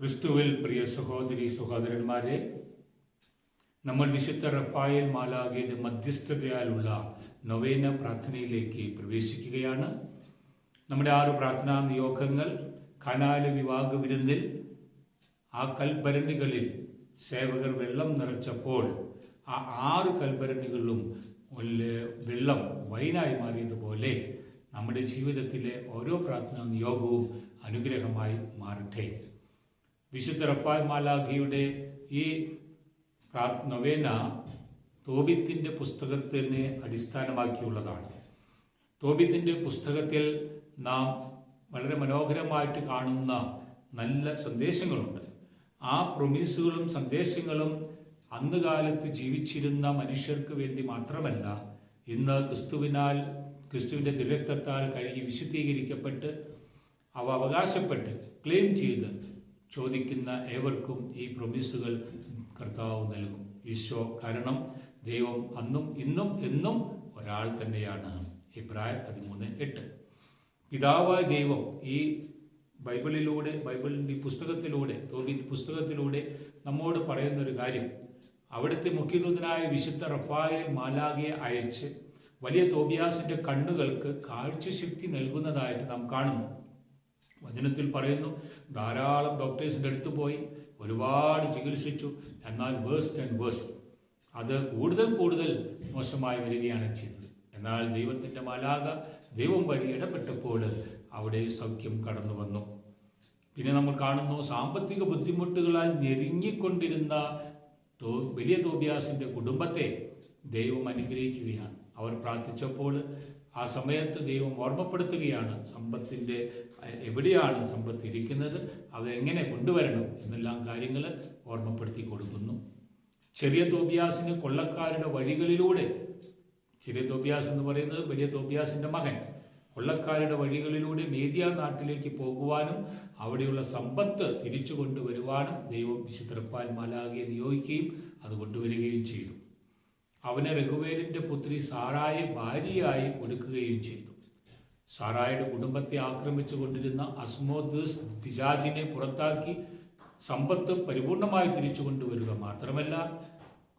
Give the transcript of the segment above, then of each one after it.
ക്രിസ്തുവിൽ പ്രിയ സഹോദരി സഹോദരന്മാരെ നമ്മൾ വിശുദ്ധ റഫായൽ മാലാഖയുടെ മധ്യസ്ഥതയാലുള്ള നൊവേന പ്രാർത്ഥനയിലേക്ക് പ്രവേശിക്കുകയാണ്. നമ്മുടെ ആറ് പ്രാർത്ഥനാ നിയോഗങ്ങൾ കനാല് വിവാഹ വിരുന്നിൽ ആ കൽഭരണികളിൽ സേവകർ വെള്ളം നിറച്ചപ്പോൾ ആ ആറ് കൽഭരണികളിലും വെള്ളം വൈനായി മാറിയതുപോലെ നമ്മുടെ ജീവിതത്തിലെ ഓരോ പ്രാർത്ഥനാ നിയോഗവും അനുഗ്രഹമായി മാറട്ടെ. വിശുദ്ധ റഫായ് മാലാഖിയുടെ ഈ നൊവേന തോബിത്തിന്റെ പുസ്തകത്തിനെ അടിസ്ഥാനമാക്കിയുള്ളതാണ്. തോബിത്തിന്റെ പുസ്തകത്തിൽ നാം വളരെ മനോഹരമായിട്ട് കാണുന്ന നല്ല സന്ദേശങ്ങളുണ്ട്. ആ പ്രൊമീസുകളും സന്ദേശങ്ങളും അന്ന് കാലത്ത് ജീവിച്ചിരുന്ന മനുഷ്യർക്ക് വേണ്ടി മാത്രമല്ല ഇന്ന് ക്രിസ്തുവിനാൽ ക്രിസ്തുവിന്റെ തിരക്തത്താൽ കഴുകി വിശുദ്ധീകരിക്കപ്പെട്ട് അവ അവകാശപ്പെട്ട് ക്ലെയിം ചെയ്ത് ചോദിക്കുന്ന ഏവർക്കും ഈ പ്രൊമിസുകൾ കർത്താവ് നൽകും. ഈശോ കാരണം ദൈവം അന്നും ഇന്നും എന്നും ഒരാൾ തന്നെയാണ്. ഇബ്രാഹിം പതിമൂന്ന് എട്ട്. പിതാവായ ദൈവം ഈ ബൈബിളിലൂടെ ബൈബിളിന്റെ പുസ്തകത്തിലൂടെ തോബി പുസ്തകത്തിലൂടെ നമ്മോട് പറയുന്ന ഒരു കാര്യം. അവിടുത്തെ മുഖ്യദൂതനായ വിശുദ്ധ റഫായൽ മാലാഖയെ അയച്ച് വലിയ തോബിയാസിന്റെ കണ്ണുകൾക്ക് കാഴ്ചശക്തി നൽകുന്നതായിട്ട് നാം കാണുന്നു. വചനത്തിൽ പറയുന്നു ധാരാളം ഡോക്ടേഴ്സിന്റെ അടുത്ത് പോയി ഒരുപാട് ചികിത്സിച്ചു. എന്നാൽ വേഴ്സ് ആൻഡ് വേഴ്സ് അത് കൂടുതൽ കൂടുതൽ മോശമായി വരികയാണ് ചെയ്തത് എന്നാൽ ദൈവത്തിന്റെ മാലാക ദൈവം വഴി ഇടപെട്ടപ്പോൾ അവിടെ സൗഖ്യം കടന്നു വന്നു. പിന്നെ നമ്മൾ കാണുന്നു സാമ്പത്തിക ബുദ്ധിമുട്ടുകളാൽ ഞെരുങ്ങിക്കൊണ്ടിരുന്ന വലിയ തോബിയാസിന്റെ കുടുംബത്തെ ദൈവം അനുഗ്രഹിക്കുകയാണ്. അവർ പ്രാർത്ഥിച്ചപ്പോൾ ആ സമയത്ത് ദൈവം ഓർമ്മപ്പെടുത്തുകയാണ് സമ്പത്തിന്റെ എവിടെയാണ് സമ്പത്ത് ഇരിക്കുന്നത് അതെങ്ങനെ കൊണ്ടുവരണം എന്നെല്ലാം കാര്യങ്ങൾ ഓർമ്മപ്പെടുത്തി കൊടുക്കുന്നു. ചെറിയ തോബിയാസിന് കൊള്ളക്കാരുടെ വഴികളിലൂടെ ചെറിയ തോബിയാസ് എന്ന് പറയുന്നത് വലിയ തോബ്യാസിന്റെ മകൻ കൊള്ളക്കാരുടെ വഴികളിലൂടെ മേദിയ നാട്ടിലേക്ക് പോകുവാനും അവിടെയുള്ള സമ്പത്ത് തിരിച്ചു കൊണ്ടുവരുവാനും ദൈവം വിശുദ്ധപ്പാൽ മാലാകെ നിയോഗിക്കുകയും അത് കൊണ്ടുവരികയും ചെയ്തു. അവന് രഘുവേലിന്റെ പുത്രി സാറായെ ഭാര്യയായി കൊടുക്കുകയും ചെയ്തു. സാറായുടെ കുടുംബത്തെ ആക്രമിച്ചു കൊണ്ടിരുന്ന അസ്മോദസ് പിശാചിനെ പുറത്താക്കി സമ്പത്ത് പരിപൂർണമായി തിരിച്ചു കൊണ്ടുവരിക മാത്രമല്ല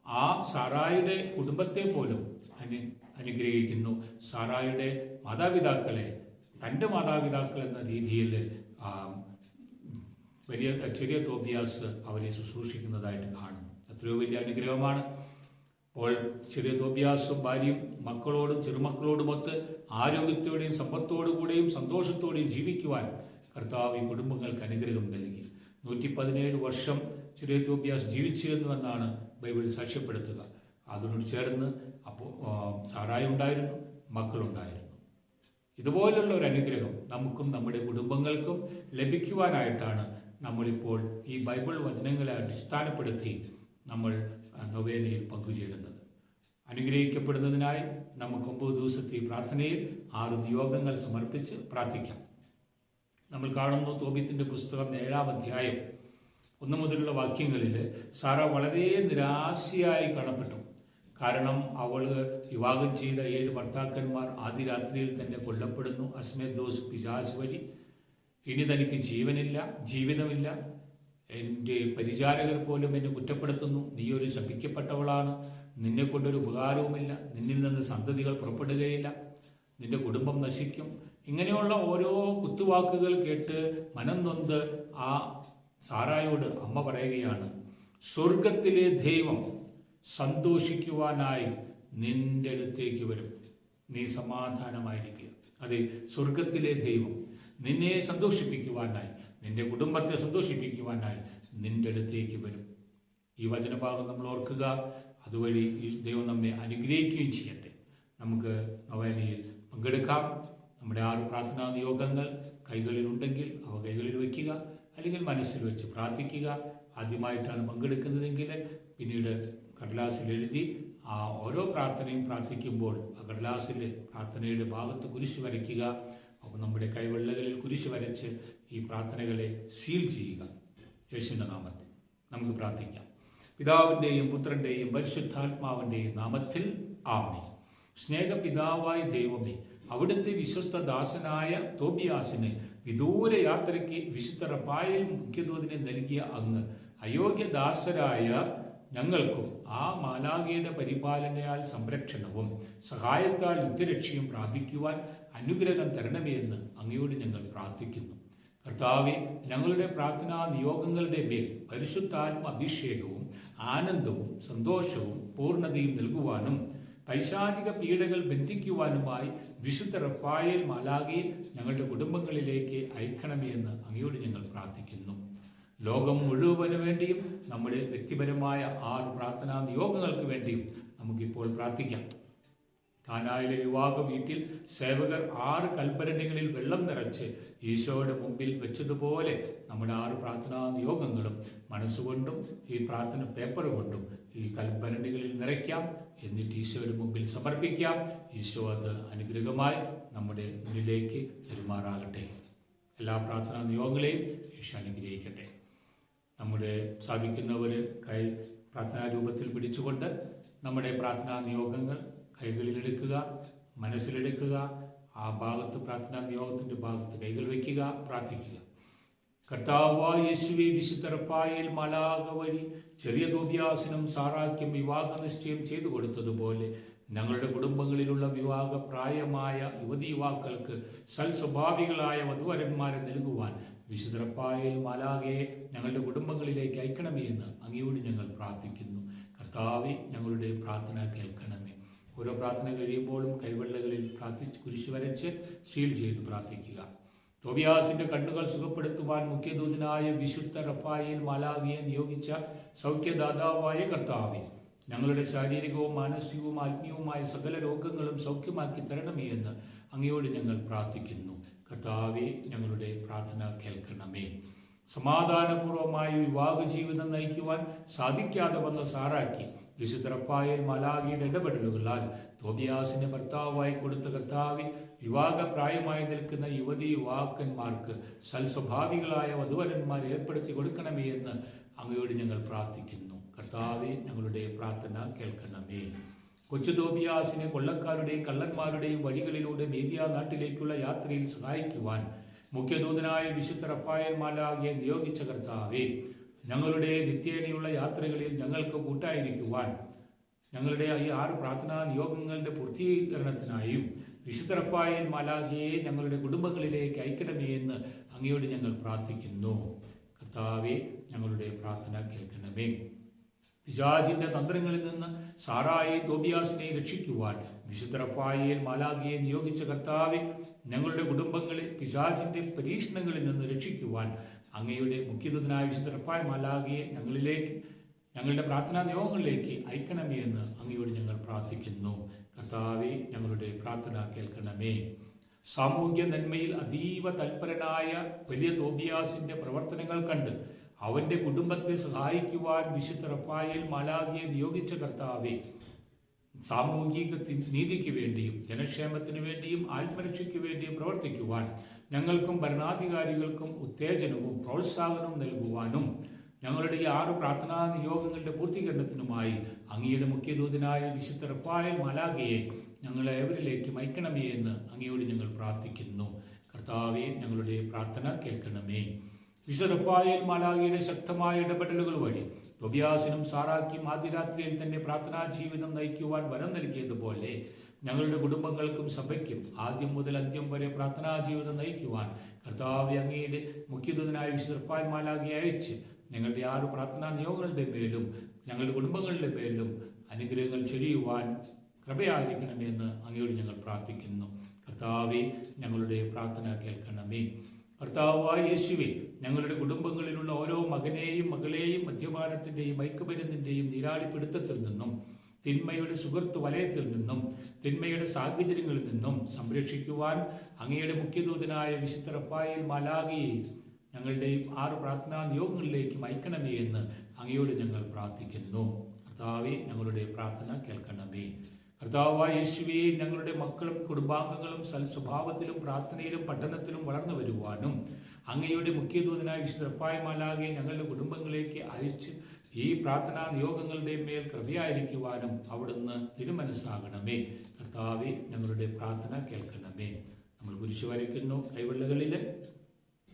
ആ സാറായുടെ കുടുംബത്തെ പോലും അനു അനുഗ്രഹിക്കുന്നു. സാറായുടെ മാതാപിതാക്കളെ തന്റെ മാതാപിതാക്കൾ എന്ന രീതിയിൽ വലിയ ചെറിയ തോബിയാസ് അവരെ ശുശ്രൂഷിക്കുന്നതായിട്ട് കാണുന്നു. എത്രയോ വലിയ അനുഗ്രഹമാണ്. അപ്പോൾ ചെറിയ തോബിയാസും ഭാര്യയും മക്കളോടും ചെറുമക്കളോടുമൊത്ത് ആരോഗ്യത്തോടെയും സമ്പത്തോടുകൂടെയും സന്തോഷത്തോടെയും ജീവിക്കുവാൻ കർത്താവ് ഈ കുടുംബങ്ങൾക്ക് അനുഗ്രഹം നൽകി. നൂറ്റി പതിനേഴ് വർഷം ചെറിയ തോബിയാസ് ജീവിച്ചിരുന്നുവെന്നാണ് ബൈബിൾ സാക്ഷ്യപ്പെടുത്തുക. അതിനോട് ചേർന്ന് അപ്പോൾ സാറായി ഉണ്ടായിരുന്നു മക്കളുണ്ടായിരുന്നു. ഇതുപോലുള്ള ഒരു അനുഗ്രഹം നമുക്കും നമ്മുടെ കുടുംബങ്ങൾക്കും ലഭിക്കുവാനായിട്ടാണ് നമ്മളിപ്പോൾ ഈ ബൈബിൾ വചനങ്ങളെ അടിസ്ഥാനപ്പെടുത്തി നമ്മൾ നൊവേനയിൽ പങ്കുചേരുന്നത്. അനുഗ്രഹിക്കപ്പെടുന്നതിനായി നമുക്ക് ഒമ്പത് ദിവസത്തെ പ്രാർത്ഥനയിൽ ആറ് നിയോഗങ്ങൾ സമർപ്പിച്ച് പ്രാർത്ഥിക്കാം. നമ്മൾ കാണുന്നു തോബിത്തിന്റെ പുസ്തകം ഏഴാം അധ്യായം ഒന്ന് മുതലുള്ള വാക്യങ്ങളിൽ സാറ വളരെ നിരാശയായി കാണപ്പെട്ടു. കാരണം അവൾ വിവാഹം ചെയ്ത ഏഴ് ഭർത്താക്കന്മാർ ആദ്യ രാത്രിയിൽ തന്നെ കൊല്ലപ്പെടുന്നു. അസ്മേദോസ് പിശാസ് വഴി. ഇനി തനിക്ക് ജീവനില്ല ജീവിതമില്ല. എന്റെ പരിചാരകർ പോലും എന്നെ കുറ്റപ്പെടുത്തുന്നു. നീ ഒരു ശപിക്കപ്പെട്ടവളാണ്. നിന്നെ കൊണ്ടൊരു ഉപകാരവുമില്ല. നിന്നിൽ നിന്ന് സന്തതികൾ പുറപ്പെടുകയില്ല. നിന്റെ കുടുംബം നശിക്കും. ഇങ്ങനെയുള്ള ഓരോ കുത്തുവാക്കുകൾ കേട്ട് മനം നൊന്ത് ആ സാറായോട് അമ്മ പറയുകയാണ് സ്വർഗത്തിലെ ദൈവം സന്തോഷിക്കുവാനായി നിന്റെ അടുത്തേക്ക് വരും. നീ സമാധാനമായിരിക്കുക. അതെ സ്വർഗത്തിലെ ദൈവം നിന്നെ സന്തോഷിപ്പിക്കുവാനായി നിന്റെ കുടുംബത്തെ സന്തോഷിപ്പിക്കുവാനായി നിന്റെ അടുത്തേക്ക് വരും. ഈ വചനഭാഗം നമ്മൾ ഓർക്കുക. അതുവഴി ഈ ദൈവം നമ്മെ അനുഗ്രഹിക്കുകയും ചെയ്യട്ടെ. നമുക്ക് നവേലിയിൽ പങ്കെടുക്കാം. നമ്മുടെ ആറ് പ്രാർത്ഥനാ കൈകളിൽ ഉണ്ടെങ്കിൽ അവ കൈകളിൽ വയ്ക്കുക അല്ലെങ്കിൽ മനസ്സിൽ വെച്ച് പ്രാർത്ഥിക്കുക. ആദ്യമായിട്ടാണ് പങ്കെടുക്കുന്നതെങ്കിൽ പിന്നീട് കടലാസിൽ എഴുതി ആ ഓരോ പ്രാർത്ഥനയും പ്രാർത്ഥിക്കുമ്പോൾ ആ കടലാസിൽ പ്രാർത്ഥനയുടെ ഭാഗത്ത് കുരിശ് വരയ്ക്കുക. അപ്പോൾ നമ്മുടെ കൈവെള്ളകളിൽ കുരിശ് വരച്ച് ഈ പ്രാർത്ഥനകളെ സീൽ ചെയ്യുക. യേശുവിന്റെ നാമത്തിൽ നമുക്ക് പ്രാർത്ഥിക്കാം. പിതാവിന്റെയും പുത്രന്റെയും പരിശുദ്ധാത്മാവിന്റെയും നാമത്തിൽ ആമേ സ്നേഹപിതാവായ ദൈവമേ അവിടുത്തെ വിശ്വസ്ത ദാസനായ തോബിയാസിന് വിദൂര യാത്രയ്ക്ക് വിശുദ്ധ റപ്പായിൽ മുഖ്യദൂതിനെ നൽകിയ അങ്ങ് അയോഗ്യദാസരായ ഞങ്ങൾക്കും ആ മാലാകയുടെ പരിപാലനയാൽ സംരക്ഷണവും സഹായത്താൽ നിത്യരക്ഷയും പ്രാപിക്കുവാൻ അനുഗ്രഹം തരണമേ എന്ന് അങ്ങയോട് ഞങ്ങൾ പ്രാർത്ഥിക്കുന്നു. കർത്താവെ ഞങ്ങളുടെ പ്രാർത്ഥനാ നിയോഗങ്ങളുടെ മേൽ പരിശുദ്ധാത്മ അഭിഷേകവും ആനന്ദവും സന്തോഷവും പൂർണതയും നൽകുവാനും പൈശാചിക പീഡകൾ ബന്ധിക്കുവാനുമായി വിശുദ്ധ റഫായൽ മാലാകെ ഞങ്ങളുടെ കുടുംബങ്ങളിലേക്ക് അയക്കണമേ എന്ന് അങ്ങയോട് ഞങ്ങൾ പ്രാർത്ഥിക്കുന്നു. ലോകം മുഴുവൻ വേണ്ടിയും നമ്മുടെ വ്യക്തിപരമായ ആറ് പ്രാർത്ഥനാ നിയോഗങ്ങൾക്ക് വേണ്ടിയും നമുക്കിപ്പോൾ പ്രാർത്ഥിക്കാം. കാനായിലെ യുവാവ് വീട്ടിൽ സേവകർ ആറ് കൽപ്പരണികളിൽ വെള്ളം നിറച്ച് ഈശോയുടെ മുമ്പിൽ വെച്ചതുപോലെ നമ്മുടെ ആറ് പ്രാർത്ഥനാ നിയോഗങ്ങളും മനസ്സുകൊണ്ടും ഈ പ്രാർത്ഥന പേപ്പർ കൊണ്ടും ഈ കൽപ്പരണികളിൽ നിറയ്ക്കാം. എന്നിട്ട് ഈശോയുടെ മുമ്പിൽ സമർപ്പിക്കാം. ഈശോ അത് അനുഗ്രഹമായി നമ്മുടെ മുന്നിലേക്ക് പെരുമാറാകട്ടെ. എല്ലാ പ്രാർത്ഥനാ നിയോഗങ്ങളെയും ഈശോ അനുഗ്രഹിക്കട്ടെ. നമ്മുടെ സാധിക്കുന്നവർ കൈ പ്രാർത്ഥനാ രൂപത്തിൽ പിടിച്ചുകൊണ്ട് നമ്മുടെ പ്രാർത്ഥനാ നിയോഗങ്ങൾ കൈകളിലെടുക്കുക മനസ്സിലെടുക്കുക ആ ഭാഗത്ത് പ്രാർത്ഥനാ നിയോഗത്തിന്റെ ഭാഗത്ത് കൈകൾ വയ്ക്കുക പ്രാർത്ഥിക്കുക. കർത്താവായ യേശുവെ വിശുദ്ധറപ്പായിൽ മലാക ചെറിയ ദൂത്യാസനം സാറാക്യം വിവാഹ നിശ്ചയം ചെയ്തു കൊടുത്തതുപോലെ ഞങ്ങളുടെ കുടുംബങ്ങളിലുള്ള വിവാഹ പ്രായമായ യുവതി യുവാക്കൾക്ക് സൽസ്വഭാവികളായ വധുവരന്മാരെ നൽകുവാൻ വിശുദ്ധറപ്പായിൽ മലാകയെ ഞങ്ങളുടെ കുടുംബങ്ങളിലേക്ക് അയക്കണമേ എന്ന് അങ്ങയോട് ഞങ്ങൾ പ്രാർത്ഥിക്കുന്നു. കർത്താവെ ഞങ്ങളുടെ പ്രാർത്ഥന കേൾക്കണമേ. ഓരോ പ്രാർത്ഥന കഴിയുമ്പോഴും കൈവെള്ളകളിൽ പ്രാർത്ഥിച്ച് കുരിശ് വരച്ച് സീൽ ചെയ്ത് പ്രാർത്ഥിക്കുക. തോബിയാസിന്റെ കണ്ണുകൾ സുഖപ്പെടുത്തുവാൻ മുഖ്യദൂതനായ വിശുദ്ധ റഫായിൽ മാലാവിയെ നിയോഗിച്ച സൗഖ്യദാതാവായ കർത്താവെ ഞങ്ങളുടെ ശാരീരികവും മാനസികവും ആത്മീയവുമായ സകല രോഗങ്ങളും സൗഖ്യമാക്കി തരണമേ എന്ന് അങ്ങയോട് ഞങ്ങൾ പ്രാർത്ഥിക്കുന്നു. കർത്താവെ ഞങ്ങളുടെ പ്രാർത്ഥന കേൾക്കണമേ. സമാധാനപൂർവമായ വിവാഹ ജീവിതം നയിക്കുവാൻ സാധിക്കാതെ വന്ന സാറാക്കി വിശുദ്ധറപ്പായൽ മലാഖിയുടെ ഇടപെടലുകളാൽ തോബിയാസിന്റെ ഭർത്താവായി കൊടുത്ത കർത്താവിൽ വിവാഹ പ്രായമായി നിൽക്കുന്ന യുവതി യുവാക്കന്മാർക്ക് സൽസ്വഭാവികളായ വധുവരന്മാർ ഏർപ്പെടുത്തി കൊടുക്കണമേ എന്ന് അങ്ങയോട് ഞങ്ങൾ പ്രാർത്ഥിക്കുന്നു. കർത്താവെ ഞങ്ങളുടെ പ്രാർത്ഥന കേൾക്കണമേ. കൊച്ചു തോബിയാസിനെ കൊള്ളക്കാരുടെയും കള്ളന്മാരുടെയും വഴികളിലൂടെ മേദിയ നാട്ടിലേക്കുള്ള യാത്രയിൽ സഹായിക്കുവാൻ മുഖ്യദൂതനായ വിശുദ്ധ റഫായൽ മാലാകെ നിയോഗിച്ച കർത്താവേ ഞങ്ങളുടെ നിത്യേനയുള്ള യാത്രകളിൽ ഞങ്ങൾക്ക് കൂട്ടായിരിക്കുവാൻ ഞങ്ങളുടെ ഈ ആറ് പ്രാർത്ഥനാ നിയോഗങ്ങളുടെ പൂർത്തീകരണത്തിനായും വിശുദ്ധപ്പായൻ മാലാഖിയെ ഞങ്ങളുടെ കുടുംബങ്ങളിലേക്ക് അയക്കണമേ എന്ന് അങ്ങയോട് ഞങ്ങൾ പ്രാർത്ഥിക്കുന്നു. കർത്താവെ ഞങ്ങളുടെ പ്രാർത്ഥന കേൾക്കണമേ. പിശാചിന്റെ തന്ത്രങ്ങളിൽ നിന്ന് സാറായെ തോബിയാസിനെ രക്ഷിക്കുവാൻ വിശുദ്ധറപ്പായയിൽ മാലാഖിയെ നിയോഗിച്ച കർത്താവെ ഞങ്ങളുടെ കുടുംബങ്ങളെ പിശാചിന്റെ പരീക്ഷണങ്ങളിൽ നിന്ന് രക്ഷിക്കുവാൻ അങ്ങയുടെ മുഖ്യദൂതനായ വിശുദ്ധപ്പായ മാലാഖയെ ഞങ്ങളിലേക്ക് ഞങ്ങളുടെ പ്രാർത്ഥനാ നിയോഗങ്ങളിലേക്ക് അയക്കണമേ എന്ന് അങ്ങയോട് ഞങ്ങൾ പ്രാർത്ഥിക്കുന്നു. കർത്താവെ ഞങ്ങളുടെ പ്രാർത്ഥന കേൾക്കണമേ. സാമൂഹ്യ നന്മയിൽ അതീവ തൽപരനായ വലിയ തോബിയാസിന്റെ പ്രവർത്തനങ്ങൾ കണ്ട് അവന്റെ കുടുംബത്തെ സഹായിക്കുവാൻ വിശുദ്ധ മാലാഖിയെ നിയോഗിച്ച കർത്താവെ സാമൂഹിക നീതിക്ക് വേണ്ടിയും ജനക്ഷേമത്തിനു വേണ്ടിയും ആത്മരക്ഷയ്ക്ക് വേണ്ടിയും പ്രവർത്തിക്കുവാൻ ഞങ്ങൾക്കും ഭരണാധികാരികൾക്കും ഉത്തേജനവും പ്രോത്സാഹനവും നൽകുവാനും ഞങ്ങളുടെ ഈ ആറ് പ്രാർത്ഥനാ നിയോഗങ്ങളുടെ പൂർത്തീകരണത്തിനുമായി അങ്ങയുടെ മുഖ്യദൂതനായ വിശുദ്ധ റപ്പായ മാലാഖയെ ഞങ്ങളെ ഏവരിലേക്ക് അയക്കണമേ എന്ന് അങ്ങയോട് ഞങ്ങൾ പ്രാർത്ഥിക്കുന്നു. കർത്താവെ ഞങ്ങളുടെ പ്രാർത്ഥന കേൾക്കണമേ. വിശുദ്ധപ്പായൽ മാലാഖയുടെ ശക്തമായ ഇടപെടലുകൾ വഴി തൊബിയാസിനും സാറാക്കിയും ആദ്യരാത്രിയിൽ തന്നെ പ്രാർത്ഥനാ ജീവിതം നയിക്കുവാൻ വരം നൽകിയതുപോലെ ഞങ്ങളുടെ കുടുംബങ്ങൾക്കും സഭയ്ക്കും ആദ്യം മുതൽ അന്ത്യം വരെ പ്രാർത്ഥനാ ജീവിതം നയിക്കുവാൻ കർത്താവ് അങ്ങയുടെ മുഖ്യദൂതനായ വിശുദ്ധപ്പായൽ മാലാഖയെ അയച്ച് ഞങ്ങളുടെ ആറ് പ്രാർത്ഥനാ നിയോഗങ്ങളുടെ മേലും ഞങ്ങളുടെ കുടുംബങ്ങളുടെ മേലും അനുഗ്രഹങ്ങൾ ചൊരിയുവാൻ കൃപയായിരിക്കണമെന്ന് അങ്ങയോട് ഞങ്ങൾ പ്രാർത്ഥിക്കുന്നു. കർത്താവെ ഞങ്ങളുടെ പ്രാർത്ഥന കേൾക്കണമേ. കർത്താവായ യേശുവെ ഞങ്ങളുടെ കുടുംബങ്ങളിലുള്ള ഓരോ മകനെയും മകളെയും മദ്യപാനത്തിന്റെയും മയക്കുമരുന്നിന്റെയും നീരാളിപ്പിടുത്തത്തിൽ നിന്നും തിന്മയുടെ സുഹൃത്ത് വലയത്തിൽ നിന്നും തിന്മയുടെ സാഹചര്യങ്ങളിൽ നിന്നും സംരക്ഷിക്കുവാൻ അങ്ങയുടെ മുഖ്യദൂതനായ വിശുദ്ധ റഫായിൽ മലാഗിയെ ഞങ്ങളുടെ ഈ ആറ് പ്രാർത്ഥനാ നിയോഗങ്ങളിലേക്ക് അയക്കണമേ എന്ന് അങ്ങയോട് ഞങ്ങൾ പ്രാർത്ഥിക്കുന്നു. കർത്താവെ ഞങ്ങളുടെ പ്രാർത്ഥന കേൾക്കണമേ. കർത്താവായ യേശുവേ ഞങ്ങളുടെ മക്കളും കുടുംബാംഗങ്ങളും സൽസ്വഭാവത്തിലും പ്രാർത്ഥനയിലും പഠനത്തിലും വളർന്നു വരുവാനും അങ്ങയുടെ മുഖ്യദൂതനായ വിശുദ്ധ വിശുദ്ധപ്പായ മലാഗിയെ ഞങ്ങളുടെ കുടുംബങ്ങളിലേക്ക് അയച്ച് ഈ പ്രാർത്ഥനാ നിയോഗങ്ങളുടെ മേൽ കൃപയായിരിക്കുവാനും അവിടുന്ന് തിരുമനസ്സാകണമേ. കർത്താവെ ഞങ്ങളുടെ പ്രാർത്ഥന കേൾക്കണമേ. നമ്മൾ കുരിശു വരയ്ക്കുന്നു കൈവെള്ളുകളിൽ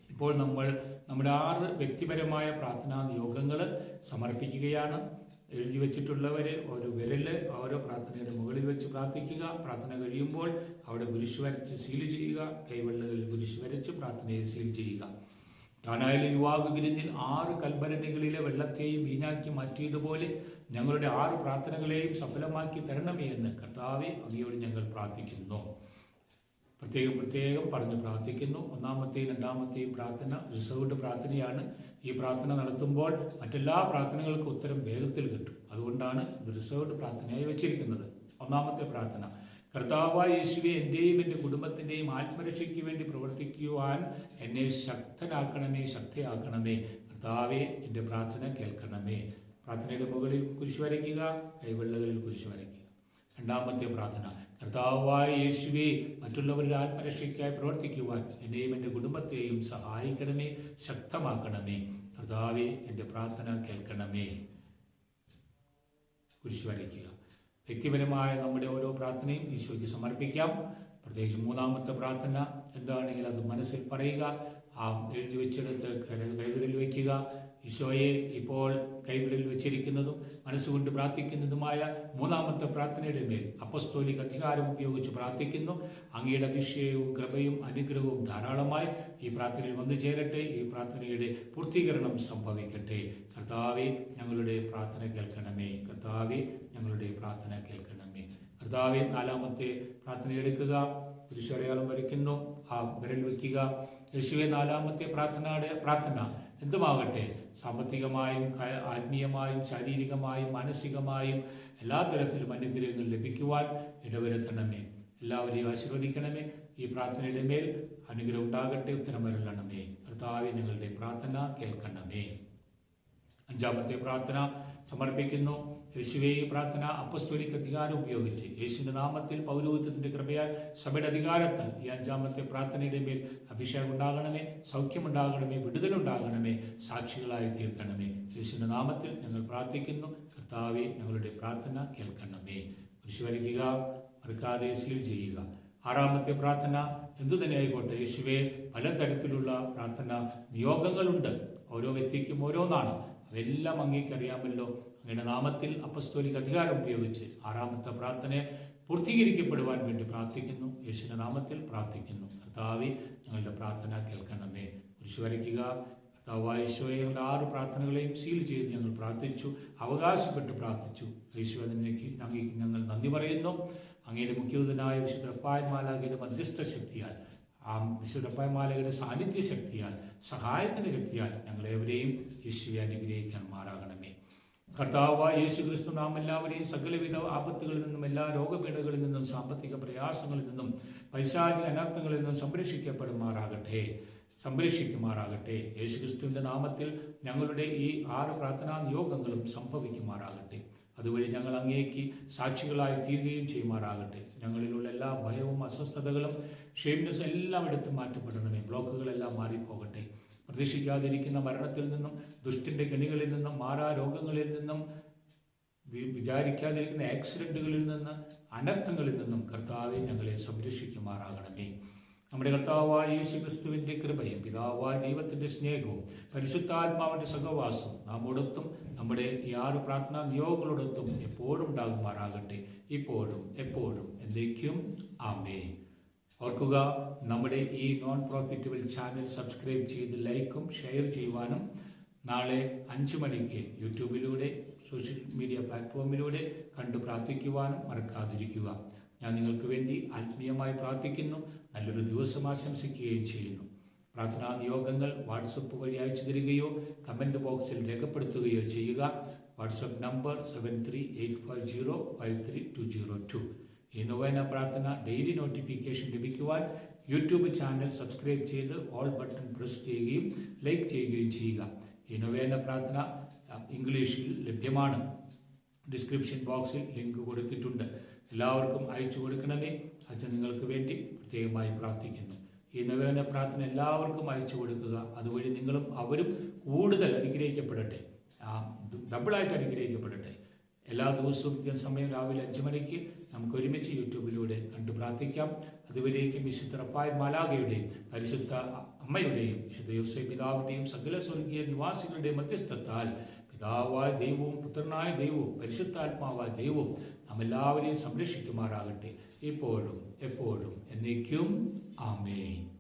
ഇപ്പോൾ നമ്മൾ നമ്മുടെ ആറ് വ്യക്തിപരമായ പ്രാർത്ഥനാ നിയോഗങ്ങൾ സമർപ്പിക്കുകയാണ്. എഴുതി വെച്ചിട്ടുള്ളവര് ഒരു വിരൽ ഓരോ പ്രാർത്ഥനയുടെ മുകളിൽ വെച്ച് പ്രാർത്ഥിക്കുക. പ്രാർത്ഥന കഴിയുമ്പോൾ അവിടെ കുരിശു വരച്ച് സീൽ ചെയ്യുക. കൈവെള്ളുകളിൽ കുരിശു വരച്ച് പ്രാർത്ഥനയെ സീൽ ചെയ്യുക. കാനായിലെ യുവാവ് വിരിഞ്ഞിൽ ആറ് കൽഭരണികളിലെ വെള്ളത്തെയും വീഞ്ഞാക്കി മാറ്റിയതുപോലെ ഞങ്ങളുടെ ആറ് പ്രാർത്ഥനകളെയും സഫലമാക്കി തരണമേ എന്ന് കർത്താവെ അങ്ങയോട് ഞങ്ങൾ പ്രാർത്ഥിക്കുന്നു. പ്രത്യേകം പ്രത്യേകം പറഞ്ഞ് പ്രാർത്ഥിക്കുന്നു. ഒന്നാമത്തെയും രണ്ടാമത്തെയും പ്രാർത്ഥന റിസർവ്ഡ് പ്രാർത്ഥനയാണ്. ഈ പ്രാർത്ഥന നടത്തുമ്പോൾ മറ്റെല്ലാ പ്രാർത്ഥനകൾക്കും ഉത്തരം വേഗത്തിൽ കിട്ടും. അതുകൊണ്ടാണ് ഇത് റിസർവ്ഡ് പ്രാർത്ഥനയായി വെച്ചിരിക്കുന്നത്. ഒന്നാമത്തെ പ്രാർത്ഥന. കർത്താവായ യേശുവെ എന്റെയും എന്റെ കുടുംബത്തിന്റെയും ആത്മരക്ഷയ്ക്ക് വേണ്ടി പ്രവർത്തിക്കുവാൻ എന്നെ ശക്തനാക്കണമേ ശക്തിയാക്കണമേ. കർത്താവെ എന്റെ പ്രാർത്ഥന കേൾക്കണമേ. പ്രാർത്ഥനയുടെ മുകളിൽ കുരിശ് വരയ്ക്കുക കൈവെള്ളകളിൽ കുരിശ് വരയ്ക്കുക. രണ്ടാമത്തെ പ്രാർത്ഥന കർത്താവായ യേശുവെ മറ്റുള്ളവരുടെ ആത്മരക്ഷയ്ക്കായി പ്രവർത്തിക്കുവാൻ എന്നെയും എന്റെ കുടുംബത്തെയും സഹായിക്കണമേ ശക്തമാക്കണമേ. കർത്താവെ എന്റെ പ്രാർത്ഥന കേൾക്കണമേ. കുരിശ് വരയ്ക്കുക. വ്യക്തിപരമായ നമ്മുടെ ഓരോ പ്രാർത്ഥനയും ഈശോയ്ക്ക് സമർപ്പിക്കാം. പ്രത്യേകിച്ച് മൂന്നാമത്തെ പ്രാർത്ഥന എന്താണെങ്കിൽ അത് മനസ്സിൽ പറയുക ആ എഴുതി വെച്ചെടുത്ത് കൈകളിൽ വയ്ക്കുക ഈശോയെ ഇപ്പോൾ കൈവിരൽ വെച്ചിരിക്കുന്നതും മനസ്സുകൊണ്ട് പ്രാർത്ഥിക്കുന്നതുമായ മൂന്നാമത്തെ പ്രാർത്ഥനയുടെ മേൽ അപ്പസ്തോലിക് അധികാരം ഉപയോഗിച്ച് പ്രാർത്ഥിക്കുന്നു. അങ്ങയുടെ അഭിഷേകവും കൃപയും അനുഗ്രഹവും ധാരാളമായി ഈ പ്രാർത്ഥനയിൽ വന്നു ചേരട്ടെ. ഈ പ്രാർത്ഥനയുടെ പൂർത്തീകരണം സംഭവിക്കട്ടെ. കർത്താവെ ഞങ്ങളുടെ പ്രാർത്ഥന കേൾക്കണമേ. കർത്താവെ ഞങ്ങളുടെ പ്രാർത്ഥന കേൾക്കണമേ. കർത്താവെ നാലാമത്തെ പ്രാർത്ഥന എടുക്കുക. കുരിശടയാളം വരയ്ക്കുന്നു. ആ വിരൽ വയ്ക്കുക. യേശുവെ നാലാമത്തെ പ്രാർത്ഥനയുടെ പ്രാർത്ഥന. എന്തുമാകട്ടെ സാമ്പത്തികമായും ആത്മീയമായും ശാരീരികമായും മാനസികമായും എല്ലാ തരത്തിലും അനുഗ്രഹങ്ങൾ ലഭിക്കുവാൻ ഇടവരുത്തണമേ. എല്ലാവരെയും ആശീർവദിക്കണമേ. ഈ പ്രാർത്ഥനയുടെ മേൽ അനുഗ്രഹം ഉണ്ടാകട്ടെ ഉത്തരമരുളണമേ കർത്താവെ ഞങ്ങളുടെ പ്രാർത്ഥന കേൾക്കണമേ. അഞ്ചാമത്തെ പ്രാർത്ഥന സമർപ്പിക്കുന്നു. യേശുവെ ഈ പ്രാർത്ഥന അപ്പസ്തോലിക് അധികാരം ഉപയോഗിച്ച് യേശുവിന്റെ നാമത്തിൽ പൗരോഹിത്യത്തിന്റെ കൃപയാൽ സഭയുടെ അധികാരത്താൽ ഈ അഞ്ചാമത്തെ പ്രാർത്ഥനയുടെ മേൽ അഭിഷേകം ഉണ്ടാകണമേ സൗഖ്യമുണ്ടാകണമേ വിടുതലുണ്ടാകണമേ സാക്ഷികളായി തീർക്കണമേ. യേശുവിന്റെ നാമത്തിൽ ഞങ്ങൾ പ്രാർത്ഥിക്കുന്നു. കർത്താവെ ഞങ്ങളുടെ പ്രാർത്ഥന കേൾക്കണമേ. കുരിശ് വരയ്ക്കുക മറക്കാതെ സീൽ ചെയ്യുക. ആറാമത്തെ പ്രാർത്ഥന എന്തു തന്നെ ആയിക്കോട്ടെ യേശുവെ പലതരത്തിലുള്ള പ്രാർത്ഥന നിയോഗങ്ങളുണ്ട്. ഓരോ വ്യക്തിക്കും ഓരോന്നാണ്. അതെല്ലാം അങ്ങേക്കറിയാമല്ലോ അങ്ങയുടെ നാമത്തിൽ അപ്പസ്തോലിക് അധികാരം ഉപയോഗിച്ച് ആറാമത്തെ പ്രാർത്ഥനയെ പൂർത്തീകരിക്കപ്പെടുവാൻ വേണ്ടി പ്രാർത്ഥിക്കുന്നു. യേശുവിന്റെ നാമത്തിൽ പ്രാർത്ഥിക്കുന്നു. കർത്താവ് ഞങ്ങളുടെ പ്രാർത്ഥന കേൾക്കണമേ. കുരിശ് വരയ്ക്കുക ഞങ്ങളുടെ ആറ് പ്രാർത്ഥനകളെയും സീൽ ചെയ്ത് ഞങ്ങൾ പ്രാർത്ഥിച്ചു. അവകാശപ്പെട്ട് പ്രാർത്ഥിച്ചു. യേശു അതിലേക്ക് അങ്ങേക്ക് ഞങ്ങൾ നന്ദി പറയുന്നു. അങ്ങയുടെ മുഖ്യദൂതനായ വിശുദ്ധ അപ്പായന്മാലാകയുടെ മധ്യസ്ഥ ശക്തിയാൽ ആ വിശുദ്ധ അപ്പായന്മാലയുടെ സാന്നിധ്യ ശക്തിയാൽ സഹായത്തിന്റെ ശക്തിയാൽ ഞങ്ങളെവരെയും യേശുവെ അനുഗ്രഹിക്കാൻ മാറാകണമേ. കർത്താവായ യേശു ക്രിസ്തു നാം എല്ലാവരെയും സകലവിധ ആപത്തുകളിൽ നിന്നും എല്ലാ രോഗപീഠകളിൽ നിന്നും സാമ്പത്തിക പ്രയാസങ്ങളിൽ നിന്നും പൈശാചിക അനർത്ഥങ്ങളിൽ നിന്നും സംരക്ഷിക്കപ്പെടുമാറാകട്ടെ. സംരക്ഷിക്കുമാറാകട്ടെ. യേശു ക്രിസ്തുവിന്റെ നാമത്തിൽ ഞങ്ങളുടെ ഈ ആറ് പ്രാർത്ഥനാ നിയോഗങ്ങളും സംഭവിക്കുമാറാകട്ടെ. അതുവഴി ഞങ്ങൾ അങ്ങേക്ക് സാക്ഷികളായി തീരുകയും ചെയ്യുമാറാകട്ടെ. ഞങ്ങളിലുള്ള എല്ലാ ഭയവും അസ്വസ്ഥതകളും ഷെയിംനെസ് എല്ലാം എടുത്തു മാറ്റപ്പെടണമേ. ബ്ലോക്കുകളെല്ലാം മാറിപ്പോകട്ടെ. പ്രതീക്ഷിക്കാതിരിക്കുന്ന മരണത്തിൽ നിന്നും ദുഷ്ടിന്റെ കെണികളിൽ നിന്നും മാറാ രോഗങ്ങളിൽ നിന്നും വിചാരിക്കാതിരിക്കുന്ന ആക്സിഡന്റുകളിൽ നിന്ന് അനർത്ഥങ്ങളിൽ നിന്നും കർത്താവെ ഞങ്ങളെ സംരക്ഷിക്കുമാറാകണമേ. നമ്മുടെ കർത്താവായ യേശു ക്രിസ്തുവിന്റെ കൃപയും പിതാവായ ദൈവത്തിന്റെ സ്നേഹവും പരിശുദ്ധാത്മാവിന്റെ സഹവാസവും നാമോടൊത്തും നമ്മുടെ ഈ ആറ് പ്രാർത്ഥനാ നിയോഗങ്ങളോടൊത്തും എപ്പോഴും ഉണ്ടാകുമാറാകട്ടെ. ഇപ്പോഴും എപ്പോഴും എന്നേക്കും ആമേ ഓർക്കുക നമ്മുടെ ഈ നോൺ പ്രോഫിറ്റബിൾ ചാനൽ സബ്സ്ക്രൈബ് ചെയ്ത് ലൈക്കും ഷെയർ ചെയ്യുവാനും നാളെ അഞ്ചു മണിക്ക് യൂട്യൂബിലൂടെ സോഷ്യൽ മീഡിയ പ്ലാറ്റ്ഫോമിലൂടെ കണ്ടു പ്രാർത്ഥിക്കുവാനും മറക്കാതിരിക്കുക. ഞാൻ നിങ്ങൾക്ക് വേണ്ടി ആത്മീയമായി പ്രാർത്ഥിക്കുന്നു. നല്ലൊരു ദിവസം ആശംസിക്കുകയും ചെയ്യുന്നു. പ്രാർത്ഥനാ നിയോഗങ്ങൾ വാട്സപ്പ് വഴി അയച്ചു തരികയോ കമന്റ് ബോക്സിൽ രേഖപ്പെടുത്തുകയോ ചെയ്യുക. WhatsApp number seven three eight five zero five three two zero two ഈ നൊവേന പ്രാർത്ഥന ഡെയിലി നോട്ടിഫിക്കേഷൻ ലഭിക്കുവാൻ യൂട്യൂബ് ചാനൽ സബ്സ്ക്രൈബ് ചെയ്ത് ഓൾ ബട്ടൺ പ്രസ് ചെയ്യുകയും ലൈക്ക് ചെയ്യുകയും ചെയ്യുക. ഈ നൊവേന പ്രാർത്ഥന ഇംഗ്ലീഷിൽ ലഭ്യമാണ്. ഡിസ്ക്രിപ്ഷൻ ബോക്സിൽ ലിങ്ക് കൊടുത്തിട്ടുണ്ട്. എല്ലാവർക്കും അയച്ചു കൊടുക്കണമേ. അച്ഛൻ നിങ്ങൾക്ക് വേണ്ടി പ്രത്യേകമായി പ്രാർത്ഥിക്കുന്നു. ഈ നവേന പ്രാർത്ഥന എല്ലാവർക്കും അയച്ചു കൊടുക്കുക. അതുവഴി നിങ്ങളും അവരും കൂടുതൽ അനുഗ്രഹിക്കപ്പെടട്ടെ. ഡബിളായിട്ട് അനുഗ്രഹിക്കപ്പെടട്ടെ. എല്ലാ ദിവസവും ഇത്തരം സമയം രാവിലെ അഞ്ചു മണിക്ക് നമുക്ക് ഒരുമിച്ച് യൂട്യൂബിലൂടെ കണ്ടു പ്രാർത്ഥിക്കാം. അതുവരേക്കും വിശുദ്ധ റപ്പായ മാലാകയുടെയും പരിശുദ്ധ അമ്മയുടെയും വിശുദ്ധ യോസൈ പിതാവിന്റെയും സകല സ്വർഗീയ നിവാസികളുടെയും മധ്യസ്ഥത്താൽ പിതാവായ ദൈവവും പുത്രനായ ദൈവവും പരിശുദ്ധാത്മാവായ ദൈവവും നമ്മെല്ലാവരെയും സംരക്ഷിക്കുമാറാകട്ടെ. ഇപ്പോഴും എപ്പോഴും എന്നേക്കും. ആമേൻ.